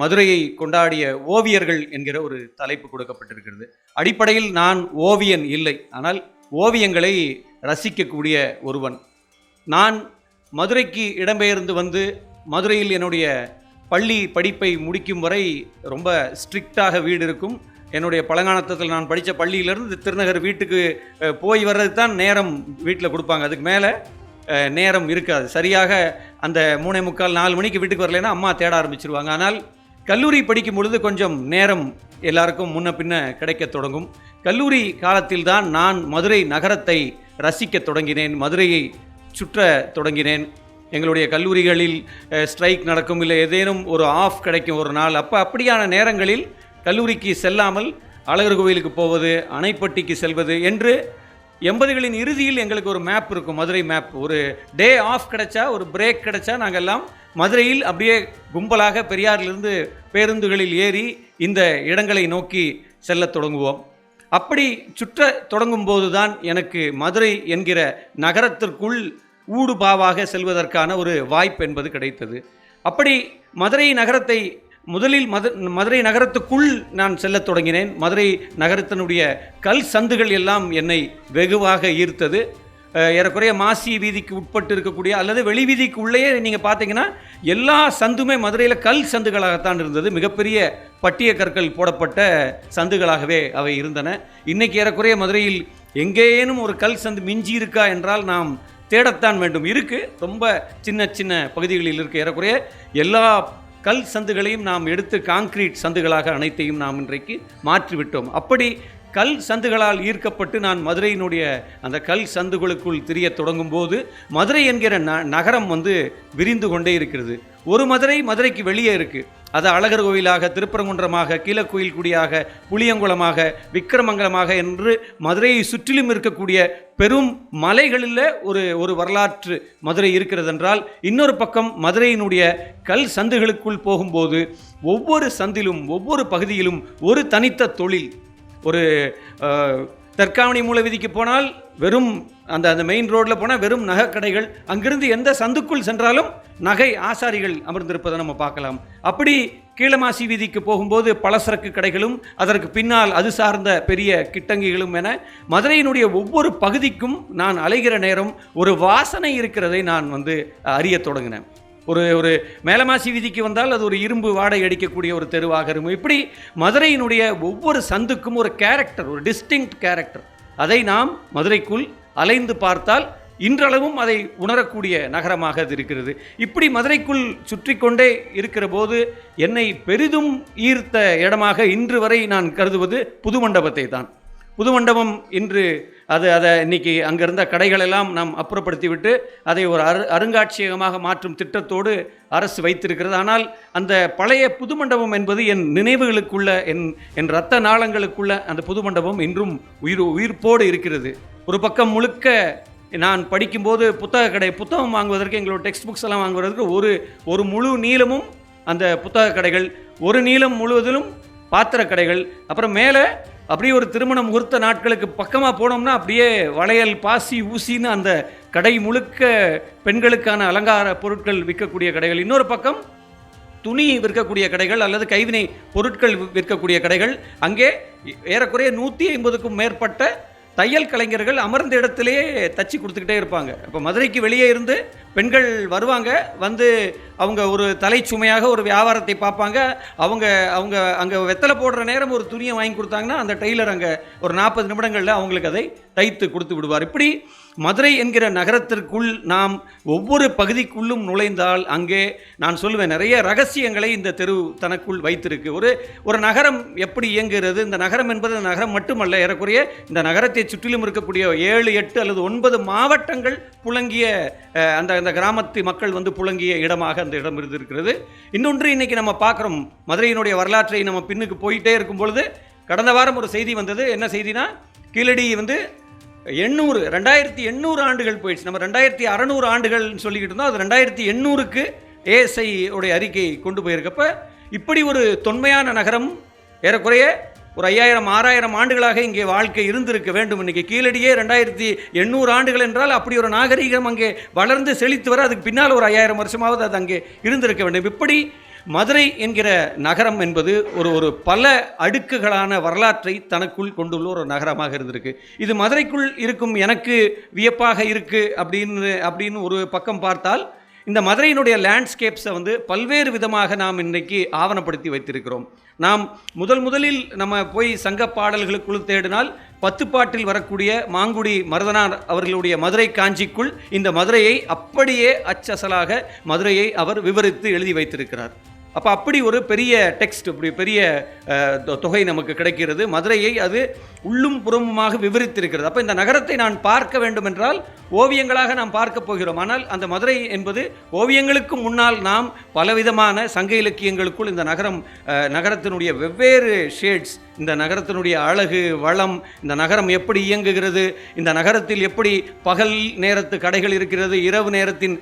மதுரையை கொண்டாடிய ஓவியர்கள் என்கிற ஒரு தலைப்பு கொடுக்கப்பட்டிருக்கிறது. அடிப்படையில் நான் ஓவியன் இல்லை. ஆனால் ஓவியங்களை ரசிக்கக்கூடிய ஒருவன். நான் மதுரைக்கு இடம்பெயர்ந்து வந்து மதுரையில் என்னுடைய பள்ளி படிப்பை முடிக்கும் வரை ரொம்ப ஸ்ட்ரிக்டாக வீடு இருக்கும். என்னுடைய பழங்காலத்தில் நான் படித்த பள்ளியிலேருந்து திருநகர் வீட்டுக்கு போய் வர்றதுக்கு தான் நேரம் வீட்டில் கொடுப்பாங்க. அதுக்கு மேலே நேரம் இருக்காது. சரியாக அந்த மூணே முக்கால் நாலு மணிக்கு வீட்டுக்கு வரலைன்னா அம்மா தேட ஆரம்பிச்சிருவாங்க. ஆனால் கல்லூரி படிக்கும் பொழுது கொஞ்சம் நேரம் எல்லாருக்கும் முன்ன பின்ன கிடைக்க தொடங்கும். கல்லூரி காலத்தில் தான் நான் மதுரை நகரத்தை ரசிக்க தொடங்கினேன் மதுரையை சுற்ற தொடங்கினேன். எங்களுடைய கல்லூரிகளில் ஸ்ட்ரைக் நடக்கும் இல்லை ஏதேனும் ஒரு ஆஃப் கிடைக்கும் ஒரு நாள். அப்போ அப்படியான நேரங்களில் கல்லூரிக்கு செல்லாமல் அழகர் கோவிலுக்கு போவது அணைப்பட்டிக்கு செல்வது என்று எண்பதுகளின் இறுதியில் எங்களுக்கு ஒரு மேப் இருக்கும் மதுரை மேப் ஒரு டே ஆஃப் கிடைச்சா ஒரு பிரேக் கிடைச்சா நாங்கள் எல்லாம் மதுரையில் அப்படியே கும்பலாக பெரியாரிலிருந்து பேருந்துகளில் ஏறி இந்த இடங்களை நோக்கி செல்லத் தொடங்குவோம். அப்படி சுற்ற தொடங்கும் போதுதான் எனக்கு மதுரை என்கிற நகரத்திற்குள் ஊடுபாவாக செல்வதற்கான ஒரு வாய்ப்பு என்பது கிடைத்தது. அப்படி மதுரை நகரத்தை முதலில் மது மதுரை நகரத்துக்குள் நான் செல்லத் தொடங்கினேன். மதுரை நகரத்தினுடைய கல் சந்துகள் எல்லாம் என்னை வெகுவாக ஈர்த்தது. ஏறக்குறைய மாசி வீதிக்கு உட்பட்டு இருக்கக்கூடிய அல்லது வெளி வீதிக்கு உள்ளேயே நீங்கள் பார்த்தீங்கன்னா எல்லா சந்துமே மதுரையில் கல் சந்துகளாகத்தான் இருந்தது. மிகப்பெரிய பட்டிய கற்கள் போடப்பட்ட சந்துகளாகவே அவை இருந்தன. இன்றைக்கி ஏறக்குறைய மதுரையில் எங்கேயேனும் ஒரு கல் சந்து மிஞ்சி இருக்கா என்றால் நாம் தேடத்தான் வேண்டும். இருக்குது ரொம்ப சின்ன சின்ன பகுதிகளில் இருக்க. ஏறக்குறைய எல்லா கல் சந்துகளையும் நாம் எடுத்து காங்கிரீட் சந்துகளாக அனைத்தையும் நாம் இன்றைக்கு மாற்றிவிட்டோம். அப்படி கல் சந்துகளால் ஈர்க்கப்பட்டு நான் மதுரையினுடைய அந்த கல் சந்துகளுக்குள் திரியத் தொடங்கும் போது மதுரை என்கிற ந நகரம் வந்து விரிந்து கொண்டே இருக்கிறது. ஒரு மதுரை மதுரைக்கு வெளியே இருக்குது அது அழகர் கோவிலாக திருப்பரங்குன்றமாக கீழக்குயில்குடியாக புளியங்குளமாக விக்கிரமங்கலமாக என்று மதுரையை சுற்றிலும் இருக்கக்கூடிய பெரும் மலைகளில் ஒரு ஒரு வரலாற்று மதுரை இருக்கிறது என்றால் இன்னொரு பக்கம் மதுரையினுடைய கல் சந்துகளுக்குள் போகும்போது ஒவ்வொரு சந்திலும் ஒவ்வொரு பகுதியிலும் ஒரு தனித்த தொழில் ஒரு தற்காமணி தற்காவணி மூல வீதிக்கு போனால் வெறும் அந்த அந்த மெயின் ரோட்டில் போனால் வெறும் நகைக்கடைகள். அங்கிருந்து எந்த சந்துக்குள் சென்றாலும் நகை ஆசாரிகள் அமர்ந்திருப்பதை நம்ம பார்க்கலாம். அப்படி கீழமாசி வீதிக்கு போகும்போது பலசரக்கு கடைகளும் அதற்கு பின்னால் அது சார்ந்த பெரிய கிட்டங்கிகளும் என மதுரையினுடைய ஒவ்வொரு பகுதிக்கும் நான் அலைகிற நேரம் ஒரு வாசனை இருக்கிறதை நான் வந்து அறியத் தொடங்கினேன். ஒரு ஒரு மேலமாசி வீதிக்கு வந்தால் அது ஒரு இரும்பு வாடை அடிக்கக்கூடிய ஒரு தெருவாக இருக்கும். இப்படி மதுரையினுடைய ஒவ்வொரு சந்துக்கும் ஒரு கேரக்டர் ஒரு டிஸ்டிங் கேரக்டர் அதை நாம் மதுரைக்குள் அலைந்து பார்த்தால் இன்றளவும் அதை உணரக்கூடிய நகரமாக அது இருக்கிறது. இப்படி மதுரைக்குள் சுற்றி கொண்டே இருக்கிற போது என்னை பெரிதும் ஈர்த்த இடமாக இன்று வரை நான் கருதுவது புது மண்டபத்தை தான். புது மண்டபம் இன்று அது அதை இன்றைக்கி அங்கே இருந்த கடைகளெல்லாம் நாம் அப்புறப்படுத்தி விட்டு அதை ஒரு அரு அருங்காட்சியகமாக மாற்றும் திட்டத்தோடு அரசு வைத்திருக்கிறது. ஆனால் அந்த பழைய புது மண்டபம் என்பது என் நினைவுகளுக்குள்ள என் என் இரத்த நாளங்களுக்குள்ள அந்த புது மண்டபம் இன்றும் உயிர் உயிர்ப்போடு இருக்கிறது. ஒரு பக்கம் முழுக்க நான் படிக்கும்போது புத்தக கடை புத்தகம் வாங்குவதற்கு எங்களோட டெக்ஸ்ட் புக்ஸ் எல்லாம் வாங்குவதற்கு ஒரு ஒரு முழு நீளமும் அந்த புத்தக கடைகள் ஒரு நீளம் முழுவதிலும் பாத்திர கடைகள் அப்புறம் மேலே அப்படியே ஒரு திருமண முகூர்த்த நாட்களுக்கு பக்கமாக போனோம்னா அப்படியே வளையல் பாசி ஊசின்னு அந்த கடை முழுக்க பெண்களுக்கான அலங்கார பொருட்கள் விற்கக்கூடிய கடைகள். இன்னொரு பக்கம் துணி விற்கக்கூடிய கடைகள் அல்லது கைவினை பொருட்கள் விற்கக்கூடிய கடைகள். அங்கே ஏறக்குறைய நூற்றி ஐம்பதுக்கும் மேற்பட்ட தையல் கலைஞர்கள் அமர்ந்த இடத்திலேயே தச்சு கொடுத்துக்கிட்டே இருப்பாங்க. இப்போ மதுரைக்கு வெளியே இருந்து பெண்கள் வருவாங்க வந்து அவங்க ஒரு தலை சுமையாக ஒரு வியாபாரத்தை பார்ப்பாங்க. அவங்க அவங்க அங்கே வெத்தலை போடுற நேரம் ஒரு துணியை வாங்கி கொடுத்தாங்கன்னா அந்த டெய்லர் அங்கே ஒரு நாற்பது நிமிடங்களில் அவங்களுக்கு அதை தைத்து கொடுத்து விடுவார். இப்படி மதுரை என்கிற நகரத்திற்குள் நாம் ஒவ்வொரு பகுதிக்குள்ளும் நுழைந்தால் அங்கே நான் சொல்லுவேன் நிறைய ரகசியங்களை இந்த தெரு தனக்குள் வைத்திருக்கு. ஒரு ஒரு நகரம் எப்படி இயங்குகிறது? இந்த நகரம் என்பது நகரம் மட்டுமல்ல ஏறக்குறைய இந்த நகரத்தை சுற்றிலும் இருக்கக்கூடிய ஏழு எட்டு அல்லது ஒன்பது மாவட்டங்கள் புழங்கிய அந்த அந்த கிராமத்து மக்கள் வந்து புழங்கிய இடமாக அந்த இடம் இருந்திருக்கிறது. இன்னொன்று இன்னைக்கு நம்ம பார்க்குறோம் மதுரையினுடைய வரலாற்றை நம்ம பின்னுக்கு போயிட்டே இருக்கும் பொழுது கடந்த வாரம் ஒரு செய்தி வந்தது. என்ன செய்தினா கீழடி வந்து எண்ணூறு ரெண்டாயிரத்தி எண்ணூறு ஆண்டுகள் போயிடுச்சு. நம்ம ரெண்டாயிரத்தி அறநூறு ஆண்டுகள்னு சொல்லிக்கிட்டு இருந்தோம். அது ரெண்டாயிரத்தி எண்ணூறுக்கு ஏஎஸ்ஐ உடைய அறிக்கை கொண்டு போயிருக்கப்ப இப்படி ஒரு தொன்மையான நகரம் ஏறக்குறைய ஒரு ஐயாயிரம் ஆறாயிரம் ஆண்டுகளாக இங்கே வாழ்க்கை இருந்திருக்க வேண்டும். இன்றைக்கி கீழடியே ரெண்டாயிரத்தி எண்ணூறு ஆண்டுகள் என்றால் அப்படி ஒரு நாகரீகம் அங்கே வளர்ந்து செழித்து வர அதுக்கு பின்னால் ஒரு ஐயாயிரம் வருஷமாவது அது அங்கே இருந்திருக்க வேண்டும். இப்படி மதுரை என்கிற நகரம் என்பது ஒரு ஒரு பல அடுக்குகளான வரலாற்றை தனக்குள் கொண்டுள்ள ஒரு நகரமாக இருந்திருக்கு. இது மதுரைக்குள் இருக்கும் எனக்கு வியப்பாக இருக்கு அப்படின்னு அப்படின்னு ஒரு பக்கம் பார்த்தால் இந்த மதுரையினுடைய லேண்ட்ஸ்கேப்ஸை வந்து பல்வேறு விதமாக நாம் இன்றைக்கு ஆவணப்படுத்தி வைத்திருக்கிறோம். நாம் முதல் முதலில் நம்ம போய் சங்க பாடல்களுக்குள் தேடினால் பத்து பாட்டில் வரக்கூடிய மாங்குடி மருதனார் அவர்களுடைய மதுரை காஞ்சிக்குள் இந்த மதுரையை அப்படியே அச்சசலாக மதுரையை அவர் விவரித்து எழுதி வைத்திருக்கிறார். அப்போ அப்படி ஒரு பெரிய டெக்ஸ்ட் இப்படி பெரிய தொ- தொகை நமக்கு கிடைக்கிறது. மதுரையை அது உள்ளும் புறமுமாக விவரித்திருக்கிறது. அப்போ இந்த நகரத்தை நான் பார்க்க வேண்டும் என்றால் ஓவியங்களாக நாம் பார்க்க போகிறோம். ஆனால் அந்த மதுரை என்பது ஓவியங்களுக்கு முன்னால் நாம் பலவிதமான சங்க இலக்கியங்களுக்குள் இந்த நகரம் நகரத்தினுடைய வெவ்வேறு ஷேட்ஸ் இந்த நகரத்தினுடைய அழகு வளம் இந்த நகரம் எப்படி இயங்குகிறது இந்த நகரத்தில் எப்படி பகல் நேரத்து கடைகள் இருக்கிறது இரவு நேரத்தின்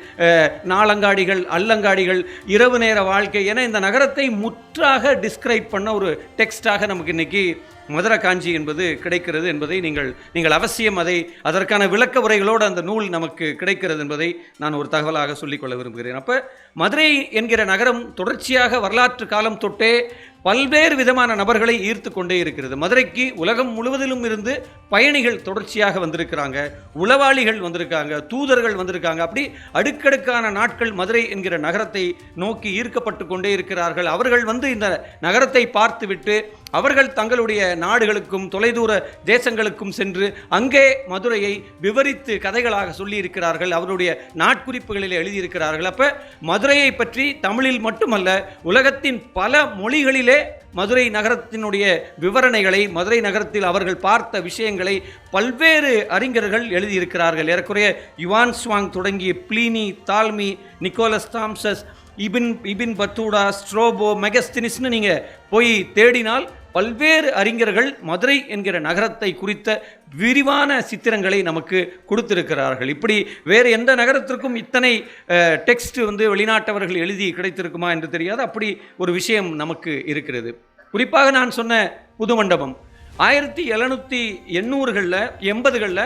நாளங்காடிகள் அல்லங்காடிகள் இரவு நேர வாழ்க்கை என இந்த நகரத்தை முற்றாக டிஸ்கிரைப் பண்ண ஒரு டெக்ஸ்டாக நமக்கு இன்னைக்கு மதுரை காஞ்சி என்பது கிடைக்கிறது என்பதை நீங்கள் நீங்கள் அவசியம் அதை அதற்கான விளக்க உரைகளோடு அந்த நூல் நமக்கு கிடைக்கிறது என்பதை நான் ஒரு தகவலாக சொல்லிக்கொள்ள விரும்புகிறேன். அப்போ மதுரை என்கிற நகரம் தொடர்ச்சியாக வரலாற்று காலம் தொட்டே பல்வேறு விதமான நபர்களை ஈர்த்து கொண்டே இருக்கிறது. மதுரைக்கு உலகம் முழுவதிலும் இருந்து பயணிகள் தொடர்ச்சியாக வந்திருக்கிறாங்க. உளவாளிகள் வந்திருக்காங்க தூதர்கள் வந்திருக்காங்க. அப்படி அடுக்கடுக்கான நாட்கள் மதுரை என்கிற நகரத்தை நோக்கி ஈர்க்கப்பட்டு கொண்டே இருக்கிறார்கள். அவர்கள் வந்து இந்த நகரத்தை பார்த்துவிட்டு அவர்கள் தங்களுடைய நாடுகளுக்கும் தொலைதூர தேசங்களுக்கும் சென்று அங்கே மதுரையை விவரித்து கதைகளாக சொல்லியிருக்கிறார்கள். அவருடைய நாட்குறிப்புகளில் எழுதியிருக்கிறார்கள். அப்போ மதுரையை பற்றி தமிழில் மட்டுமல்ல உலகத்தின் பல மொழிகளிலே மதுரை நகரத்தினுடைய விவரணைகளை மதுரை நகரத்தில் அவர்கள் பார்த்த விஷயங்களை பல்வேறு அறிஞர்கள் எழுதியிருக்கிறார்கள். ஏறக்குறைய யுவான் ஸ்வாங் தொடங்கிய Pliny Ptolemy Nicholas Thomas Ibn Ibn Battuta Strabo மெகஸ்தினிஸ்னு நீங்கள் போய் தேடினால் பல்வேறு அறிஞர்கள் மதுரை என்கிற நகரத்தை குறித்த விரிவான சித்திரங்களை நமக்கு கொடுத்திருக்கிறார்கள். இப்படி வேறு எந்த நகரத்திற்கும் இத்தனை டெக்ஸ்ட் வந்து வெளிநாட்டவர்கள் எழுதி கிடைத்திருக்குமா என்று தெரியாது. அப்படி ஒரு விஷயம் நமக்கு இருக்கிறது. குறிப்பாக நான் சொன்ன புது மண்டபம் ஆயிரத்தி எழுநூற்றி எண்ணூறுகளில் எண்பதுகளில்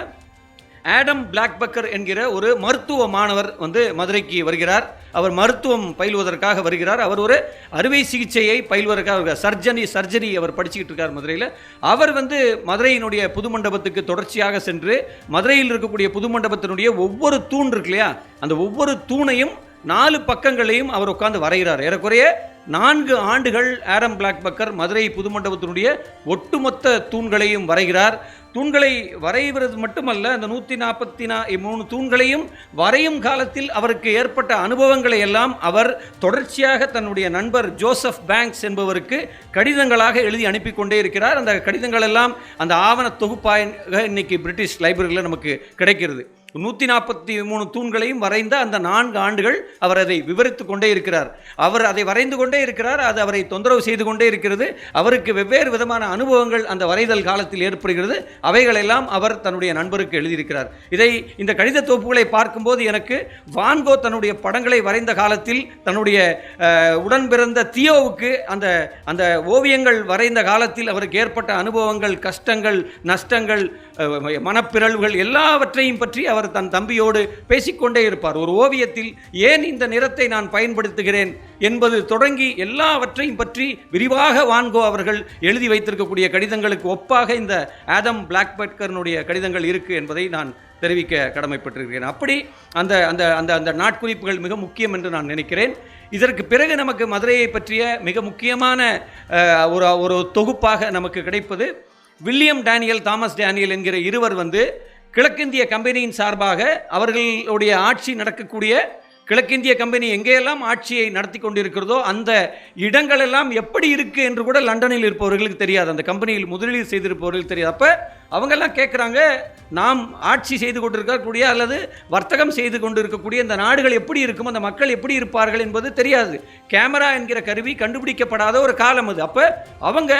ஆடம் பிளாக்பக்கர் என்கிற ஒரு மருத்துவ மாணவர் வந்து மதுரைக்கு வருகிறார். அவர் மருத்துவம் பயில்வதற்காக வருகிறார். அவர் ஒரு அறுவை சிகிச்சையை பயில்வதற்காக வருகிறார். சர்ஜனி சர்ஜரி அவர் படிச்சுக்கிட்டு இருக்கார் மதுரையில். அவர் வந்து மதுரையினுடைய புது மண்டபத்துக்கு தொடர்ச்சியாக சென்று மதுரையில் இருக்கக்கூடிய புது மண்டபத்தினுடைய ஒவ்வொரு தூண் இருக்கு இல்லையா? அந்த ஒவ்வொரு தூணையும் நாலு பக்கங்களையும் அவர் உட்காந்து வரைகிறார். ஏறக்குறைய நான்கு ஆண்டுகள் ஆரம் பிளாக் பக்கர் மதுரை புது மண்டபத்தினுடைய ஒட்டுமொத்த தூண்களையும் வரைகிறார். தூண்களை வரைகிறது மட்டுமல்ல அந்த நூற்றி நாற்பத்தி நா மூணு தூண்களையும் வரையும் காலத்தில் அவருக்கு ஏற்பட்ட அனுபவங்களை எல்லாம் அவர் தொடர்ச்சியாக தன்னுடைய நண்பர் ஜோசப் பேங்க்ஸ் என்பவருக்கு கடிதங்களாக எழுதி அனுப்பி கொண்டே இருக்கிறார். அந்த கடிதங்கள் எல்லாம் அந்த ஆவண தொகுப்பாக இன்னைக்கு பிரிட்டிஷ் லைப்ரரியில் நமக்கு கிடைக்கிறது. நூற்றி நாற்பத்தி மூணு தூண்களையும் வரைந்த அந்த நான்கு ஆண்டுகள் அவர் அதை விவரித்து கொண்டே இருக்கிறார். அவர் அதை வரைந்து கொண்டே இருக்கிறார் அது அவரை தொந்தரவு செய்து கொண்டே இருக்கிறது. அவருக்கு வெவ்வேறு விதமான அனுபவங்கள் அந்த வரைதல் காலத்தில் ஏற்படுகிறது. அவைகளெல்லாம் அவர் தன்னுடைய நண்பருக்கு எழுதியிருக்கிறார். இதை இந்த கடித தொகுப்புகளை பார்க்கும்போது எனக்கு வான்கோ தன்னுடைய படங்களை வரைந்த காலத்தில் தன்னுடைய உடன் பிறந்த தியோவுக்கு அந்த அந்த ஓவியங்கள் வரைந்த காலத்தில் அவருக்கு ஏற்பட்ட அனுபவங்கள் கஷ்டங்கள் நஷ்டங்கள் அஹ், மனப்பிறழ்வுகள் எல்லாவற்றையும் பற்றி அவர் அவர் தன் தம்பியோடு பேசிக்கொண்டே இருப்பார். ஒரு ஓவியத்தில் ஏன் இந்த நிறத்தை நான் பயன்படுத்துகிறேன் என்பது தொடங்கி எல்லாவற்றையும் பற்றி விரிவாக வான்கோ அவர்கள் எழுதி வைத்திருக்கக்கூடிய கடிதங்களுக்கு ஒப்பாக இந்த ஆதம் பிளாக்பெட்கர்னுடைய கடிதங்கள் இருக்குது என்பதை நான் தெரிவிக்க கடமைப்பட்டிருக்கிறேன். அப்படி அந்த அந்த அந்த அந்த நாட்குறிப்புகள் மிக முக்கியம் என்று நான் நினைக்கிறேன். இதற்கு பிறகு நமக்கு மதுரையை பற்றிய மிக முக்கியமான ஒரு ஒரு தொகுப்பாக நமக்கு கிடைப்பது வில்லியம் டேனியல் தாமஸ் டேனியல் என்கிற இருவர் வந்து கிழக்கிந்திய கம்பெனியின் சார்பாக அவர்களுடைய ஆட்சி நடக்கக்கூடிய கிழக்கிந்திய கம்பெனி எங்கேயெல்லாம் ஆட்சியை நடத்தி கொண்டிருக்கிறதோ அந்த இடங்களெல்லாம் எப்படி இருக்குது என்று கூட லண்டனில் இருப்பவர்களுக்கு தெரியாது. அந்த கம்பெனியில் முதலீடு செய்திருப்பவர்களுக்கு தெரியாது. அப்போ அவங்கெல்லாம் கேட்குறாங்க நாம் ஆட்சி செய்து கொண்டிருக்கக்கூடிய அல்லது வர்த்தகம் செய்து கொண்டிருக்கக்கூடிய இந்த நாடுகள் எப்படி இருக்கும் அந்த மக்கள் எப்படி இருப்பார்கள் என்பது தெரியாது. கேமரா என்கிற கருவி கண்டுபிடிக்கப்படாத ஒரு காலம் அது. அப்போ அவங்க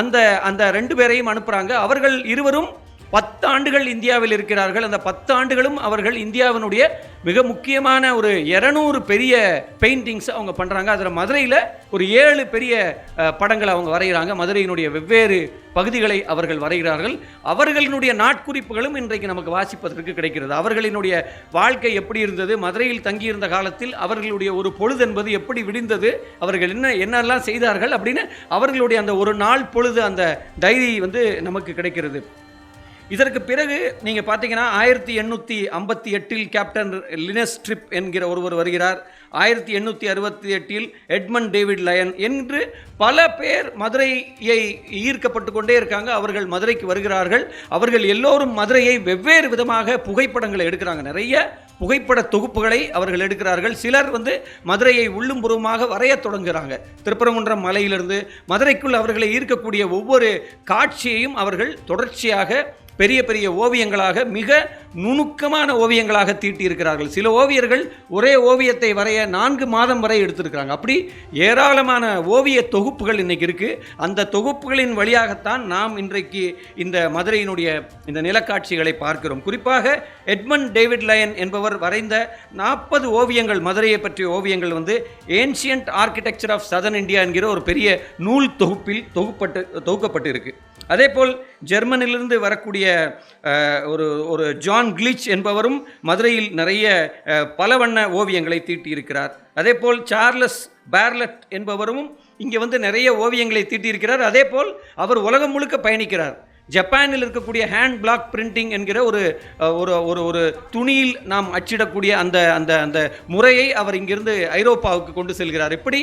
அந்த அந்த ரெண்டு பேரையும் அனுப்புகிறாங்க அவர்கள் இருவரும் பத்து ஆண்டுகள் இந்தியாவில் இருக்கிறார்கள். அந்த பத்து ஆண்டுகளும் அவர்கள் இந்தியாவினுடைய மிக முக்கியமான ஒரு இரநூறு பெரிய பெயிண்டிங்ஸ் அவங்க பண்ணுறாங்க அதில் மதுரையில் ஒரு ஏழு பெரிய படங்களை அவங்க வரைகிறாங்க. மதுரையினுடைய வெவ்வேறு பகுதிகளை அவர்கள் வரைகிறார்கள். அவர்களினுடைய நாட்குறிப்புகளும் இன்றைக்கு நமக்கு வாசிப்பதற்கு கிடைக்கிறது. அவர்களினுடைய வாழ்க்கை எப்படி இருந்தது? மதுரையில் தங்கியிருந்த காலத்தில் அவர்களுடைய ஒரு பொழுது என்பது எப்படி விடிந்தது? அவர்கள் என்ன என்னெல்லாம் செய்தார்கள்? அப்படின்னு அவர்களுடைய அந்த ஒரு நாள் பொழுது அந்த டைரி வந்து நமக்கு கிடைக்கிறது. இதற்கு பிறகு நீங்கள் பார்த்தீங்கன்னா ஆயிரத்தி எண்ணூற்றி ஐம்பத்தி எட்டில் கேப்டன் லினஸ் ட்ரிப் என்கிற ஒருவர் வருகிறார். ஆயிரத்தி எண்ணூற்றி அறுபத்தி எட்டில் எட்மண்ட் டேவிட் லயன் என்று பல பேர் மதுரையை ஈர்க்கப்பட்டு கொண்டே இருக்காங்க. அவர்கள் மதுரைக்கு வருகிறார்கள். அவர்கள் எல்லோரும் மதுரையை வெவ்வேறு விதமாக புகைப்படங்களை எடுக்கிறாங்க. நிறைய புகைப்பட தொகுப்புகளை அவர்கள் எடுக்கிறார்கள். சிலர் வந்து மதுரையை உள்ளும் புறமாக வரைய தொடங்குகிறாங்க திருப்பரங்குன்றம் மலையிலிருந்து மதுரைக்குள் அவர்களை ஈர்க்கக்கூடிய ஒவ்வொரு காட்சியையும் அவர்கள் தொடர்ச்சியாக பெரிய பெரிய ஓவியங்களாக மிக நுணுக்கமான ஓவியங்களாக தீட்டியிருக்கிறார்கள். சில ஓவியர்கள் ஒரே ஓவியத்தை வரைய நான்கு மாதம் வரை எடுத்திருக்கிறாங்க. அப்படி ஏராளமான ஓவிய தொகுப்புகள் இன்னைக்கு இருக்குது அந்த தொகுப்புகளின் வழியாகத்தான் நாம் இன்றைக்கு இந்த மதுரையினுடைய இந்த நிலக்காட்சிகளை பார்க்கிறோம். குறிப்பாக எட்மண்ட் டேவிட் லயன் என்பவர் வரைந்த நாற்பது ஓவியங்கள் மதுரையை பற்றிய ஓவியங்கள் வந்து ancient architecture of southern India என்கிற ஒரு பெரிய நூல் தொகுப்பில் தொகுப்பட்டு தொகுக்கப்பட்டு இருக்கு அதேபோல் ஜெர்மனிலிருந்து வரக்கூடிய ஒரு ஒரு ஜான் கிளிச் என்பவரும் மதுரையில் நிறைய பல வண்ண ஓவியங்களை தீட்டியிருக்கிறார். அதே போல் சார்லஸ் பேர்லட் என்பவரும் இங்கே வந்து நிறைய ஓவியங்களை தீட்டியிருக்கிறார். அதே போல் அவர் உலகம் முழுக்க பயணிக்கிறார். ஜப்பானில் இருக்கக்கூடிய ஹேண்ட் பிளாக் பிரிண்டிங் என்கிற ஒரு ஒரு ஒரு ஒரு துணியில் நாம் அச்சிடக்கூடிய அந்த அந்த அந்த முறையை அவர் இங்கிருந்து ஐரோப்பாவுக்கு கொண்டு செல்கிறார். இப்படி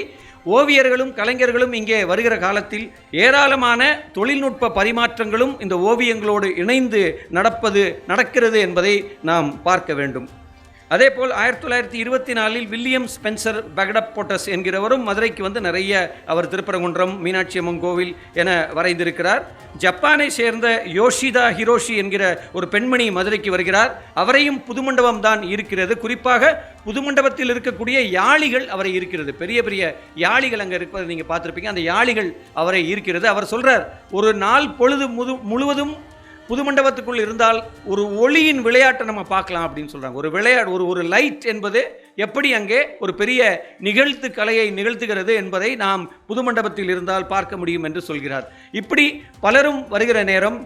ஓவியர்களும் கலைஞர்களும் இங்கே வருகிற காலத்தில் ஏராளமான தொழில்நுட்ப பரிமாற்றங்களும் இந்த ஓவியங்களோடு இணைந்து நடப்பது நடக்கிறது என்பதை நாம் பார்க்க வேண்டும். அதேபோல் ஆயிரத்தி தொள்ளாயிரத்தி இருபத்தி நாலில் வில்லியம் ஸ்பென்சர் பகடப் போட்டஸ் என்கிறவரும் மதுரைக்கு வந்து நிறைய அவர் திருப்பரங்குன்றம் மீனாட்சி அம்மன் கோவில் என வரைந்திருக்கிறார். ஜப்பானை சேர்ந்த யோஷிதா ஹிரோஷி என்கிற ஒரு பெண்மணி மதுரைக்கு வருகிறார். அவரையும் புதுமண்டபம் தான் இருக்கிறது. குறிப்பாக புதுமண்டபத்தில் இருக்கக்கூடிய யாளிகள் அவரை இருக்கிறது. பெரிய பெரிய யாளிகள் அங்கே இருப்பதை நீங்கள் பார்த்துருப்பீங்க. அந்த யாளிகள் அவரை இருக்கிறது அவர் சொல்கிறார் ஒரு நாள் பொழுது முது முழுவதும் புது மண்டபத்துக்குள் இருந்தால் ஒரு ஒளியின் விளையாட்டை நம்ம பார்க்கலாம் அப்படின்னு சொல்கிறாங்க ஒரு விளையாடு ஒரு ஒரு லைட் என்பது எப்படி அங்கே ஒரு பெரிய நிகழ்த்து கலையை நிகழ்த்துகிறது என்பதை நாம் புது மண்டபத்தில் இருந்தால் பார்க்க முடியும் என்று சொல்கிறார். இப்படி பலரும் வருகிற நேரம்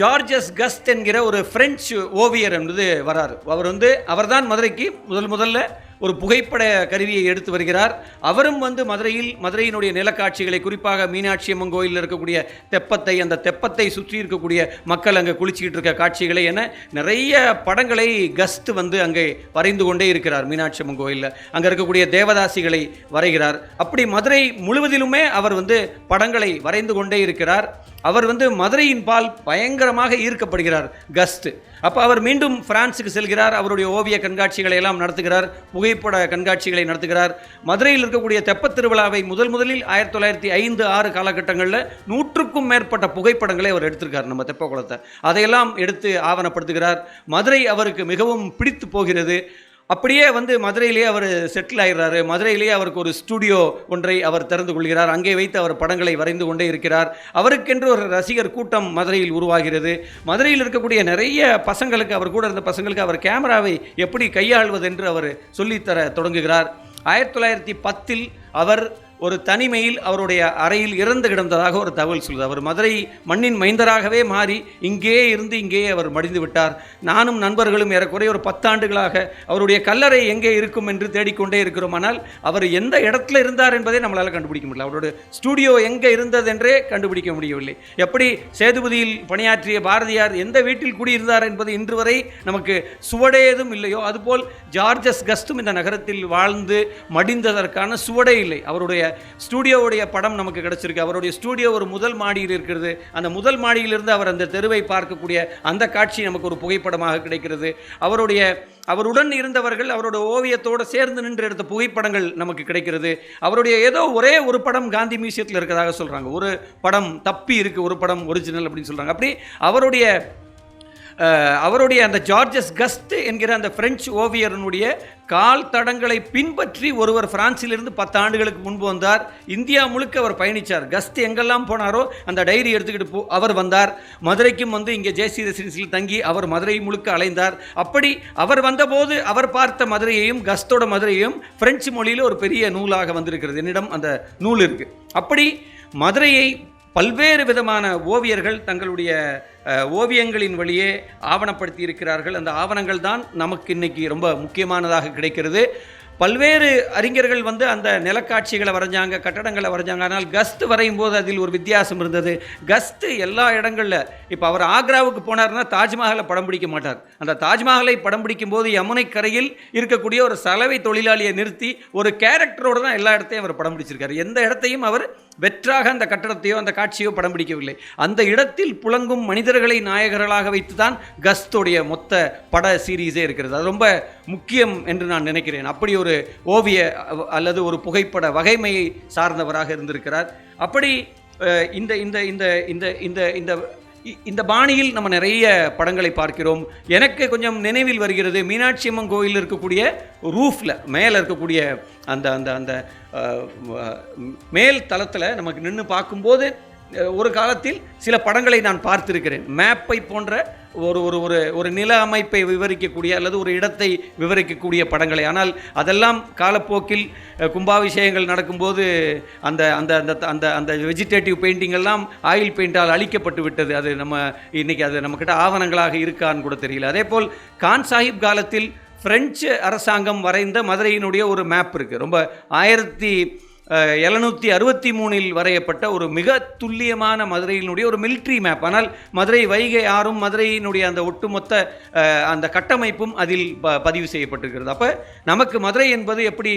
ஜார்ஜஸ் கஸ்ட் என்கிற ஒரு பிரெஞ்சு ஓவியர் என்பது வரார். அவர் வந்து அவர்தான் மதுரைக்கு முதல் முதல்ல ஒரு புகைப்பட கருவியை எடுத்து வருகிறார். அவரும் வந்து மதுரையில் மதுரையினுடைய நிலக்காட்சிகளை குறிப்பாக மீனாட்சி அம்மன் கோயிலில் இருக்கக்கூடிய தெப்பத்தை அந்த தெப்பத்தை சுற்றி இருக்கக்கூடிய மக்கள் அங்கே குளிச்சுக்கிட்டு இருக்க காட்சிகளை என நிறைய படங்களை கஸ்ட் வந்து அங்கே வரைந்து கொண்டே இருக்கிறார் மீனாட்சி அம்மன் கோயிலில். அங்கே இருக்கக்கூடிய தேவதாசிகளை வரைகிறார். அப்படி மதுரை முழுவதிலுமே அவர் வந்து படங்களை வரைந்து கொண்டே இருக்கிறார். அவர் வந்து மதுரையின் பால் பயங்கரமாக ஈர்க்கப்படுகிறார் கஸ்ட் அப்போ அவர் மீண்டும் பிரான்ஸுக்கு செல்கிறார். அவருடைய ஓவிய கண்காட்சிகளை எல்லாம் நடத்துகிறார். புகைப்பட கண்காட்சிகளை நடத்துகிறார். மதுரையில் இருக்கக்கூடிய தெப்பத் திருவிழாவை முதல் முதலில் ஆயிரத்தி தொள்ளாயிரத்தி ஐந்து ஆறு காலகட்டங்களில் நூற்றுக்கும் மேற்பட்ட புகைப்படங்களை அவர் எடுத்திருக்கார் நம்ம தெப்ப குளத்தை. அதையெல்லாம் எடுத்து ஆவணப்படுத்துகிறார். மதுரை அவருக்கு மிகவும் பிடித்து போகிறது. அப்படியே வந்து மதுரையிலேயே அவர் செட்டில் ஆகிறாரு மதுரையிலேயே அவருக்கு ஒரு ஸ்டுடியோ ஒன்றை அவர் திறந்து கொள்கிறார். அங்கே வைத்து அவர் படங்களை வரைந்து கொண்டே இருக்கிறார். அவருக்கென்று ஒரு ரசிகர் கூட்டம் மதுரையில் உருவாகிறது. மதுரையில் இருக்கக்கூடிய நிறைய பசங்களுக்கு அவர் கூட இருந்த பசங்களுக்கு அவர் கேமராவை எப்படி கையாள்வது என்று அவர் சொல்லித்தர தொடங்குகிறார். ஆயிரத்தி தொள்ளாயிரத்தி பத்தில் அவர் ஒரு தனிமையில் அவருடைய அறையில் இறந்து கிடந்ததாக ஒரு தகவல் சொல்லுது. அவர் மதுரை மண்ணின் மைந்தராகவே மாறி இங்கேயே இருந்து இங்கேயே அவர் மடிந்து விட்டார். நானும் நண்பர்களும் ஏறக்குறைய ஒரு பத்தாண்டுகளாக அவருடைய கல்லறை எங்கே இருக்கும் என்று தேடிக்கொண்டே இருக்கிறோம். ஆனால் அவர் எந்த இடத்துல இருந்தார் என்பதை நம்மளால் கண்டுபிடிக்க முடியல. அவரோட ஸ்டூடியோ எங்கே இருந்தது என்றே கண்டுபிடிக்க முடியவில்லை. எப்படி சேதுபதியில் பணியாற்றிய பாரதியார் எந்த வீட்டில் குடியிருந்தார் என்பது இன்று வரை நமக்கு சுவடேதும் இல்லையோ அதுபோல் ஜார்ஜஸ் கஸ்டும் இந்த நகரத்தில் வாழ்ந்து மடிந்ததற்கான சுவடே இல்லை. அவருடைய ஸ்டூடியோவுடைய படம் நமக்கு கிடச்சிருக்கு. அவருடைய ஸ்டூடியோ ஒரு முதல் மாடியில் இருக்கிறது. அந்த முதல் மாடியிலிருந்து அவர் அந்த தெருவை பார்க்கக்கூடிய அந்த காட்சி நமக்கு ஒரு புகைப்படமாக கிடைக்கிறது. அவருடைய அவருடன் இருந்தவர்கள் அவரோட ஓவியத்தோடு சேர்ந்து நின்று எடுத்த புகைப்படங்கள் நமக்கு கிடைக்கிறது. அவருடைய ஏதோ ஒரே ஒரு படம் காந்தி மியூசியத்தில் இருக்கிறதாக சொல்கிறாங்க ஒரு படம் தப்பி இருக்குது ஒரு படம் ஒரிஜினல் அப்படின்னு சொல்கிறாங்க அப்படி அவருடைய அவருடைய அந்த ஜார்ஜஸ் கஸ்ட் என்கிற அந்த பிரெஞ்சு ஓவியரனுடைய கால் தடங்களை பின்பற்றி ஒருவர் பிரான்சிலிருந்து பத்து ஆண்டுகளுக்கு முன்பு வந்தார். இந்தியா முழுக்க அவர் பயணித்தார் கஸ்ட் எங்கெல்லாம் போனாரோ அந்த டைரி எடுத்துக்கிட்டு போ அவர் வந்தார். மதுரைக்கும் வந்து இங்கே ஜேசி ரெசிடென்சியில் தங்கி அவர் மதுரை முழுக்க அலைந்தார். அப்படி அவர் வந்தபோது அவர் பார்த்த மதுரையையும் கஸ்டோட மதுரையையும் பிரெஞ்சு மொழியில் ஒரு பெரிய நூலாக வந்திருக்கிறது. என்னிடம் அந்த நூல் இருக்குது அப்படி மதுரையை பல்வேறு விதமான ஓவியர்கள் தங்களுடைய ஓவியங்களின் வழியே ஆவணப்படுத்தி இருக்கிறார்கள் அந்த ஆவணங்கள் தான் நமக்கு இன்னைக்கு ரொம்ப முக்கியமானதாக கிடைக்கிறது. பல்வேறு அறிஞர்கள் வந்து அந்த நிலக்காட்சிகளை வரைஞ்சாங்க கட்டடங்களை வரைஞ்சாங்க. ஆனால் கஸ்ட் வரையும் போது அதில் ஒரு வித்தியாசம் இருந்தது. கஸ்ட் எல்லா இடங்களில் இப்போ அவர் ஆக்ராவுக்கு போனார்னா தாஜ்மஹாலை படம் பிடிக்க மாட்டார். அந்த தாஜ்மஹாலை படம் பிடிக்கும் போது யமுனை கரையில் இருக்கக்கூடிய ஒரு சலவை தொழிலாளியை நிறுத்தி ஒரு கேரக்டரோடு தான் எல்லா இடத்தையும் அவர் படம் பிடிச்சிருக்காரு. எந்த இடத்தையும் அவர் வெற்றாக அந்த கட்டடத்தையோ அந்த காட்சியோ படம் பிடிக்கவில்லை. அந்த இடத்தில் புலங்கும் மனிதர்களை நாயகர்களாக வைத்து தான் கஸ்தோடைய மொத்த பட சீரீஸே இருக்கிறது. அது ரொம்ப முக்கியம் என்று நான் நினைக்கிறேன். அப்படி ஒரு ஓவிய அல்லது ஒரு புகைப்பட வகைமையை சார்ந்தவராக இருந்திருக்கிறார். அப்படி இந்த இந்த இந்த இந்த இந்த இந்த இந்த பாணியில் நம்ம நிறைய படங்களை பார்க்கிறோம். எனக்கு கொஞ்சம் நினைவில் வருகிறது மீனாட்சி அம்மன் கோயிலில் இருக்கக்கூடிய ரூஃபில் மேலே இருக்கக்கூடிய அந்த அந்த அந்த மேல் தளத்தில் நமக்கு நின்று பார்க்கும்போது ஒரு காலத்தில் சில படங்களை நான் பார்த்திருக்கிறேன். மேப்பை போன்ற ஒரு ஒரு ஒரு ஒரு நில அமைப்பை விவரிக்கக்கூடிய அல்லது ஒரு இடத்தை விவரிக்கக்கூடிய படங்களை. ஆனால் அதெல்லாம் காலப்போக்கில் கும்பாபிஷேகங்கள் நடக்கும்போது அந்த அந்த அந்த அந்த அந்த வெஜிடேட்டிவ் பெயிண்டிங் எல்லாம் ஆயில் பெயிண்டால் அழிக்கப்பட்டு விட்டது. அது நம்ம இன்னைக்கு அது நம்மக்கிட்ட ஆவணங்களாக இருக்கான்னு கூட தெரியல. அதே போல் கான் சாஹிப் காலத்தில் பிரெஞ்சு அரசாங்கம் வரைந்த மதுரையினுடைய ஒரு மேப் இருக்குது ரொம்ப ஆயிரத்தி எழுநூற்றி அறுபத்தி மூணில் வரையப்பட்ட ஒரு மிக துல்லியமான மதுரையினுடைய ஒரு மிலிட்ரி மேப் ஆனால் மதுரை வைகை ஆறும் மதுரையினுடைய அந்த ஒட்டுமொத்த அந்த கட்டமைப்பும் அதில் ப பதிவு செய்யப்பட்டிருக்கிறது. அப்போ நமக்கு மதுரை என்பது எப்படி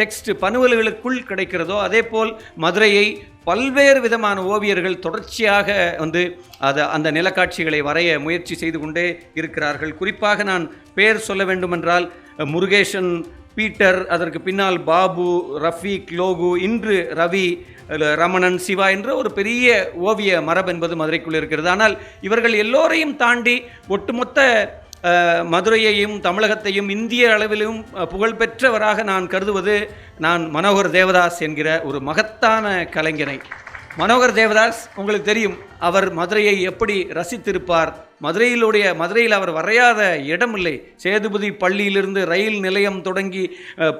டெக்ஸ்ட் பனுவல்களுக்குள் கிடைக்கிறதோ அதே போல் மதுரையை பல்வேறு விதமான ஓவியர்கள் தொடர்ச்சியாக வந்து அதை அந்த நிலக்காட்சிகளை வரைய முயற்சி செய்து கொண்டே இருக்கிறார்கள். குறிப்பாக நான் பேர் சொல்ல வேண்டுமென்றால் முருகேஷன் முருகேசன் பீட்டர் அதற்கு பின்னால் பாபு ரஃபீக் லோகு இன்று ரவி ரமணன் சிவா என்ற ஒரு பெரிய ஓவிய மரபு என்பது மதுரைக்குள் இருக்கிறது. ஆனால் இவர்கள் எல்லோரையும் தாண்டி ஒட்டுமொத்த மதுரையையும் தமிழகத்தையும் இந்திய அளவிலும் புகழ்பெற்றவராக நான் கருதுவது நான் மனோகர் தேவதாஸ் என்கிற ஒரு மகத்தான கலைஞனை. மனோகர் தேவதாஸ் உங்களுக்கு தெரியும் அவர் மதுரையை எப்படி ரசித்திருப்பார்? மதுரையிலுடைய மதுரையில் அவர் வரையாத இடமில்லை. சேதுபதி பள்ளியிலிருந்து ரயில் நிலையம் தொடங்கி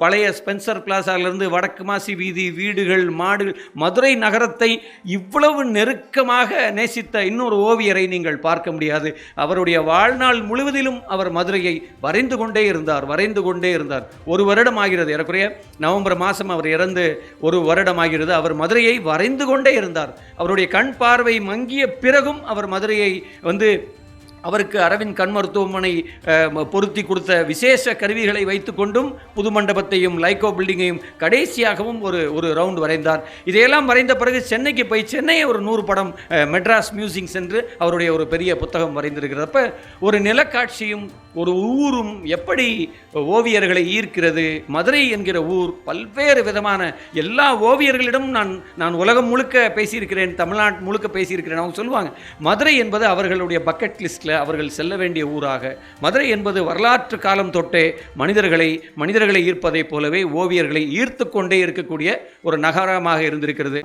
பழைய ஸ்பென்சர் பிளாசாவிலிருந்து வடக்கு மாசி வீதி வீடுகள் மாடுகள் மதுரை நகரத்தை இவ்வளவு நெருக்கமாக நேசித்த இன்னொரு ஓவியரை நீங்கள் பார்க்க முடியாது. அவருடைய வாழ்நாள் முழுவதிலும் அவர் மதுரையை வரைந்து கொண்டே இருந்தார் வரைந்து கொண்டே இருந்தார். ஒரு வருடம் ஆகிறது. ஏறக்குறைய நவம்பர் மாதம் அவர் இறந்து ஒரு வருடம் ஆகிறது. அவர் மதுரையை வரைந்து கொண்டே இருந்தார். அவருடைய கண் பார்வை தங்கிய பிறகும் அவர் மதுரையை வந்து அவருக்கு அரவிந்த் கண் மருத்துவமனை பொருத்தி கொடுத்த விசேஷ கருவிகளை வைத்துக்கொண்டும் புது மண்டபத்தையும் லைக்கோ பில்டிங்கையும் கடைசியாகவும் ஒரு ஒரு ரவுண்ட் வரைந்தார். இதையெல்லாம் வரைந்த பிறகு சென்னைக்கு போய் சென்னையை ஒரு நூறு படம் மெட்ராஸ் மியூசிங் சென்று அவருடைய ஒரு பெரிய புத்தகம் வரைந்திருக்கிறப்ப ஒரு நிலக்காட்சியும் ஒரு ஊரும் எப்படி ஓவியர்களை ஈர்க்கிறது? மதுரை என்கிற ஊர் பல்வேறு விதமான எல்லா ஓவியர்களிடமும் நான் நான் உலகம் முழுக்க பேசியிருக்கிறேன் தமிழ்நாட்டு முழுக்க பேசியிருக்கிறேன் அவங்க சொல்லுவாங்க மதுரை என்பது அவர்களுடைய பக்கெட் லிஸ்ட்டில் அவர்கள் செல்ல வேண்டிய ஊராக. மதுரை என்பது வரலாற்று காலம் தொட்டே மனிதர்களை மனிதர்களை ஈர்ப்பதைப் போலவே ஓவியர்களை ஈர்த்து கொண்டே இருக்கக்கூடிய ஒரு நகரமாக இருந்திருக்கிறது.